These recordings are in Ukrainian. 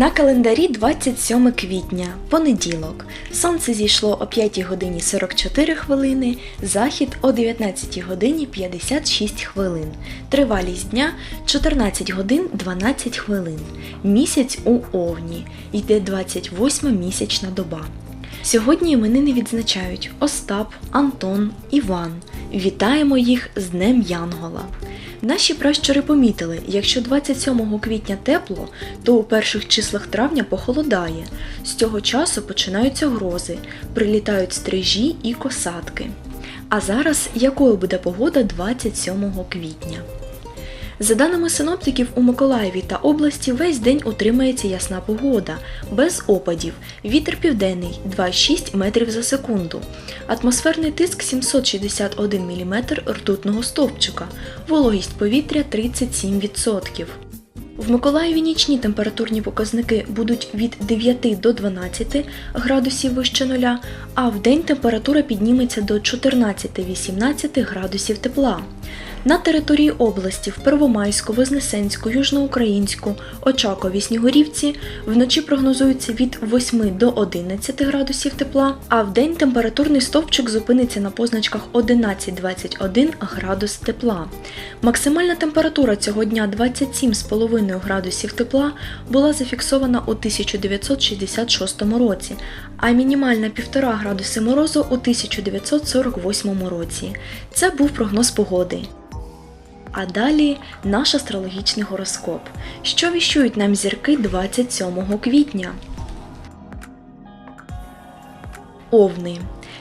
На календарі 27 квітня, понеділок. Сонце зійшло о 5 годині 44 хвилини, захід о 19 годині 56 хвилин. Тривалість дня 14 годин 12 хвилин. Місяць у Овні. Йде 28 місячна доба. Сьогодні іменини відзначають Остап, Антон, Іван. Вітаємо їх з Днем Янгола. Наші пращури помітили, якщо 27 квітня тепло, то у перших числах травня похолодає. З цього часу починаються грози, прилітають стрижі і косатки. А зараз якою буде погода 27 квітня? За даними синоптиків, у Миколаєві та області весь день утримається ясна погода, без опадів, вітер південний 2,6 метрів за секунду, атмосферний тиск 761 мм ртутного стовпчика, вологість повітря 37%. В Миколаєві нічні температурні показники будуть від 9 до 12 градусів вище нуля, а в день температура підніметься до 14-18 градусів тепла. На території області в Первомайську, Вознесенську, Южноукраїнську, Очакові, Снігурівці вночі прогнозується від 8 до 11 градусів тепла, а в день температурний стовпчик зупиниться на позначках 11-21 градус тепла. Максимальна температура цього дня 27,5 градусів тепла була зафіксована у 1966 році, а мінімальна 1,5 градуси морозу у 1948 році. Це був прогноз погоди. А далі наш астрологічний гороскоп. Що віщують нам зірки 27 квітня? Овни.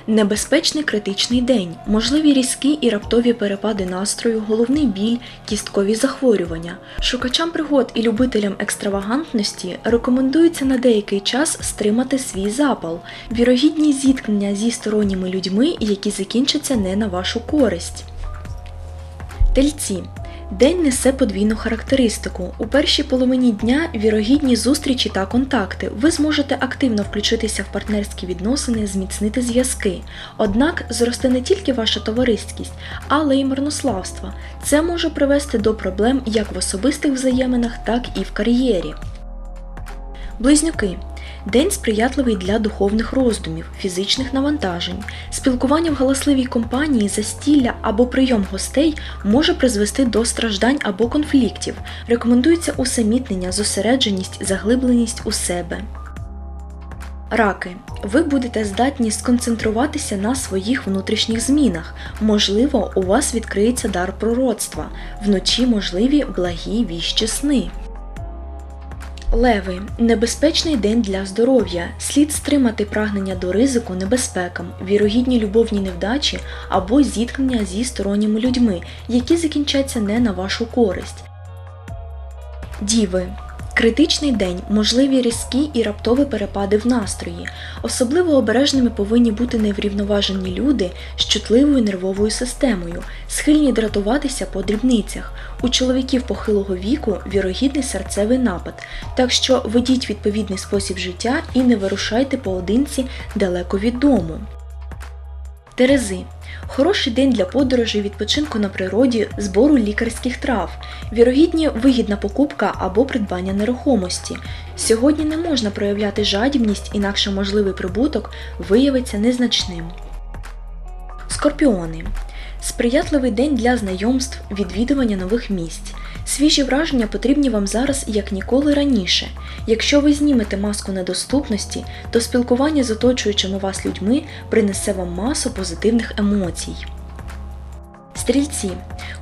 Небезпечний критичний день, можливі різкі і раптові перепади настрою, головний біль, кісткові захворювання. Шукачам пригод і любителям екстравагантності рекомендується на деякий час стримати свій запал, вірогідні зіткнення зі сторонніми людьми, які закінчаться не на вашу користь. Тельці. День несе подвійну характеристику. У першій половині дня вірогідні зустрічі та контакти. Ви зможете активно включитися в партнерські відносини, зміцнити зв'язки. Однак зросте не тільки ваша товариськість, але й марнославство. Це може привести до проблем як в особистих взаєминах, так і в кар'єрі. Близнюки. День сприятливий для духовних роздумів, фізичних навантажень. Спілкування в галасливій компанії, застілля або прийом гостей може призвести до страждань або конфліктів. Рекомендується усамітнення, зосередженість, заглибленість у себе. Раки. Ви будете здатні сконцентруватися на своїх внутрішніх змінах. Можливо, у вас відкриється дар пророцтва. Вночі можливі благі віщі сни. Леви небезпечний день для здоров'я. Слід стримати прагнення до ризику небезпекам, вірогідні любовні невдачі або зіткнення зі сторонніми людьми, які закінчаться не на вашу користь. Діви. Критичний день, можливі різкі і раптові перепади в настрої. Особливо обережними повинні бути неврівноважені люди з чутливою нервовою системою, схильні дратуватися по дрібницях. У чоловіків похилого віку вірогідний серцевий напад, так що ведіть відповідний спосіб життя і не вирушайте поодинці далеко від дому. Терези. Хороший день для подорожей, відпочинку на природі, збору лікарських трав, вірогідні вигідна покупка або придбання нерухомості. Сьогодні не можна проявляти жадібність, інакше можливий прибуток виявиться незначним. Скорпіони. Сприятливий день для знайомств, відвідування нових місць. Свіжі враження потрібні вам зараз як ніколи раніше. Якщо ви знімете маску недоступності, то спілкування з оточуючими вас людьми принесе вам масу позитивних емоцій. Стрільці.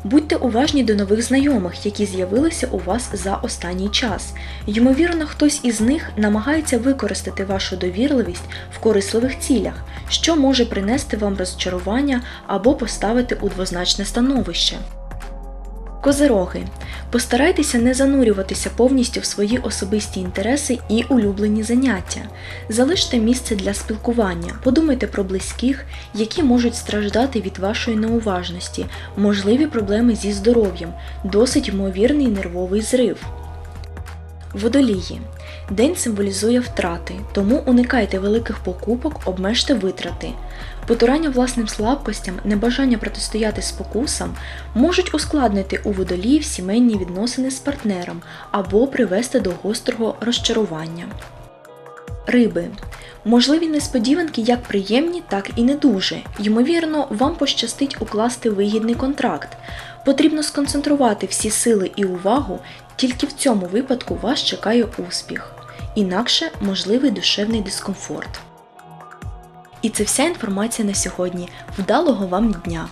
Будьте уважні до нових знайомих, які з'явилися у вас за останній час. Ймовірно, хтось із них намагається використати вашу довірливість в корисливих цілях, що може принести вам розчарування або поставити у двозначне становище. Козероги. Постарайтеся не занурюватися повністю в свої особисті інтереси і улюблені заняття. Залиште місце для спілкування, подумайте про близьких, які можуть страждати від вашої неуважності, можливі проблеми зі здоров'ям, досить ймовірний нервовий зрив. Водолії. День символізує втрати, тому уникайте великих покупок, обмежте витрати. Потурання власним слабкостям, небажання протистояти спокусам можуть ускладнити у водоліїв сімейні відносини з партнером або привести до гострого розчарування. Риби. Можливі несподіванки як приємні, так і не дуже. Ймовірно, вам пощастить укласти вигідний контракт. Потрібно сконцентрувати всі сили і увагу, тільки в цьому випадку вас чекає успіх. Інакше можливий душевний дискомфорт. І це вся інформація на сьогодні. Вдалого вам дня!